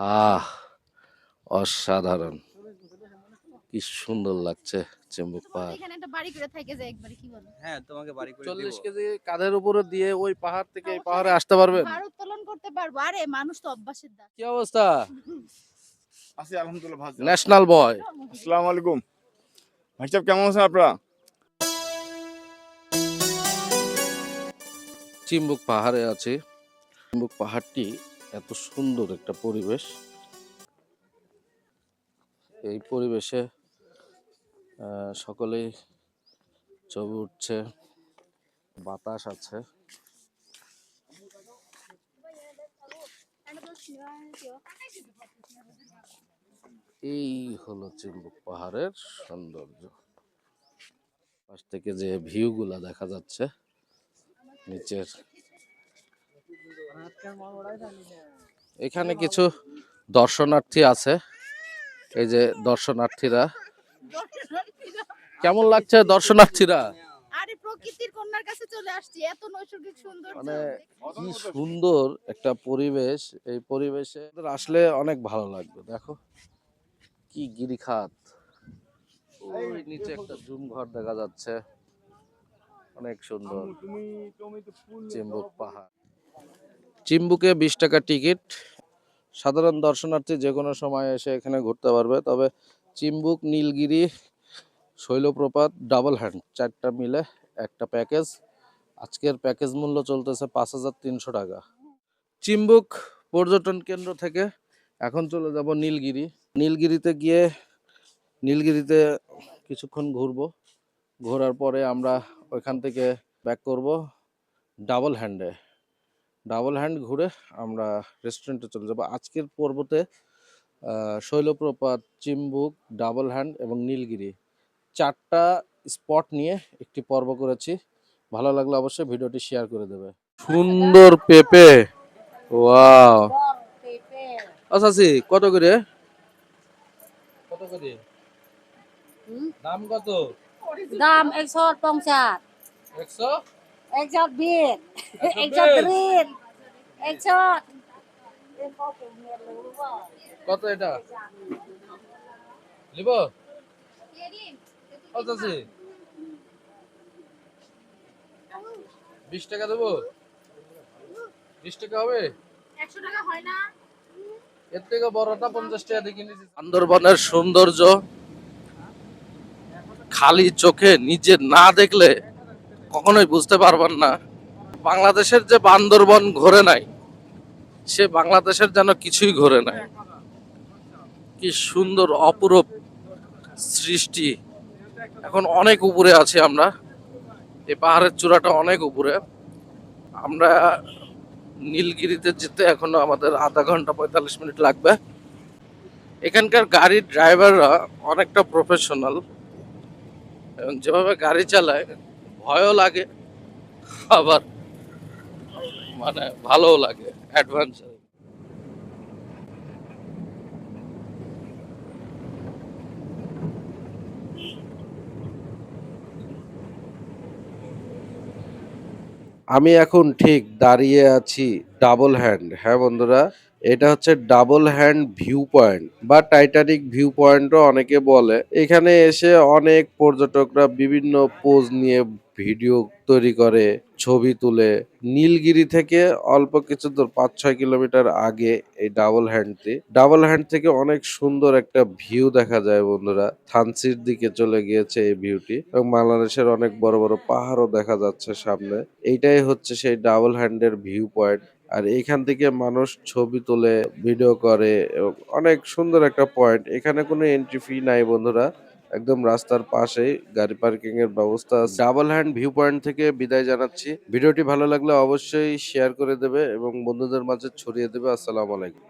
আহা অসাধারণ। কি সুন্দর লাগছে চিম্বুক পাহাড়। এখানে একটা বাড়ি করে থাকে যে একবারে কি বলো? হ্যাঁ তোমাকে বাড়ি করে চল্লিশ দিব। কেজি কাঁধের উপরে দিয়ে ওই পাহাড় থেকে এই পাহাড়ে আসতে পারবেন? ভার উত্তোলন করতে পারব। আরে মানুষ তো অভ্যাসের দাস কি অবস্থা? আছি আলহামদুলিল্লাহ ভালো ন্যাশনাল বয় আসসালামু আলাইকুম। ভাই সাহেব কেমন আছেন আপনারা? চিম্বুক পাহাড়ে আছে। চিম্বুক পাহাড়টি এত সুন্দর একটা পরিবেশ। এই পরিবেশে সকলেই ছবি উঠছে, বাতাস আছে। এই হলো চিম্বুক পাহাড়ের সৌন্দর্য। পাশ থেকে যে ভিউগুলা দেখা যাচ্ছে, নিচের এখানে কিছু দর্শনার্থী আছে। এই যে দর্শনার্থীরা। কেমন লাগছে দর্শনার্থীরা? আরে প্রকৃতির কন্যার কাছে চলে আসছি এত নৈসর্গিক সুন্দর মানে কি সুন্দর একটা পরিবেশ। এই পরিবেশে আসলে অনেক ভালো লাগবে দেখো। কি গিরিখাত। ওই নিচে একটা জুম ঘর দেখা যাচ্ছে। অনেক সুন্দর। চিম্বুক পাহাড়। চিম্বুকে বিশ টাকা টিকিট। সাধারণ দর্শনার্থী যে কোনো সময় এসে এখানে ঘুরতে পারবে। তবে চিম্বুক নীলগিরি, শৈলপ্রপাত, ডাবল হ্যান্ড, চারটা মিলে একটা প্যাকেজ। আজকের প্যাকেজ মূল্য চলতেছে পাঁচ হাজার তিনশো টাকা। চিম্বুক পর্যটন কেন্দ্র থেকে এখন চলে যাব নীলগিরি। নীলগিরিতে গিয়ে, নীলগিরিতে কিছুক্ষণ ঘুরবো। ঘোরার পরে আমরা ওইখান থেকে ব্যাক করব ডাবল হ্যান্ডে। ডাবল হ্যান্ড ঘুরে আমরা রেস্টুরেন্টে চলে যাব। আজকের পর্বতে শৈলপ্রপাত চিম্বুক ডাবল হ্যান্ড এবং নীলগিরি চারটা স্পট নিয়ে একটি পর্ব করেছি। ভালো লাগলে অবশ্যই ভিডিওটি শেয়ার করে দেবে। সুন্দর পেঁপে। ওয়াও। আচ্ছা কত করে? কত করে? দাম কত? দাম একশো পঞ্চাশ। একশো? একশো কত এটা? নিব? কত আছে? বিশ টাকা দেবো? বিশ টাকা হবে? একশো টাকা হয় না এর থেকে বড়টা পঞ্চাশ টাকা দিয়ে কিনেছি বান্দরবনের সৌন্দর্য খালি চোখে নিজে না দেখলে কখনোই বুঝতে পারবেন না। বাংলাদেশের যে বান্দরবন ঘোরে নাই, সে বাংলাদেশের যেন কিছুই ঘোরে নাই। কি সুন্দর, অপরূপ সৃষ্টি। এখন অনেক উপরে আছি আমরা। এই পাহাড়ের চূড়াটা অনেক উপরে। আমরা নীলগিরিতে যেতে এখনও আমাদের আধা ঘণ্টা পঁয়তাল্লিশ মিনিট লাগবে। এখানকার গাড়ির ড্রাইভাররা অনেকটা প্রফেশনাল এবং যেভাবে গাড়ি চালায় ভয়ও লাগে, আবার মানে ভালোও লাগে অ্যাডভেঞ্চার আমি এখন ঠিক দাঁড়িয়ে আছি ডাবল হ্যান্ড হ্যাঁ বন্ধুরা? এটা হচ্ছে ডাবল হ্যান্ড ভিউ পয়েন্ট বা টাইটানিক ভিউ পয়েন্টও অনেকে বলে। এখানে এসে অনেক পর্যটকরা বিভিন্ন পোজ নিয়ে ভিডিও তৈরি করে, ছবি তুলে। নীলগিরি থেকে অল্প কিছু দূর পাঁচ ছয় কিলোমিটার আগে এই ডাবল হ্যান্ডটি। ডাবল হ্যান্ড থেকে অনেক সুন্দর একটা ভিউ দেখা যায় বন্ধুরা। থানসির দিকে চলে গিয়েছে এই ভিউটি এবং বাংলাদেশের অনেক বড় বড় পাহাড়ও দেখা যাচ্ছে সামনে। এইটাই হচ্ছে সেই ডাবল হ্যান্ডের ভিউ পয়েন্ট। আর এখান থেকে মানুষ ছবি তোলে, ভিডিও করে অনেক সুন্দর একটা পয়েন্ট। এখানে কোনো এন্ট্রি ফি নাই বন্ধুরা। একদম রাস্তার পাশেই গাড়ি পার্কিং এর ব্যবস্থা আছে। ডাবল হ্যান্ড ভিউ পয়েন্ট থেকে বিদায় জানাচ্ছি। ভিডিওটি ভালো লাগলে অবশ্যই শেয়ার করে দেবে এবং বন্ধুদের মাঝে ছড়িয়ে দেবে। আসসালামু আলাইকুম।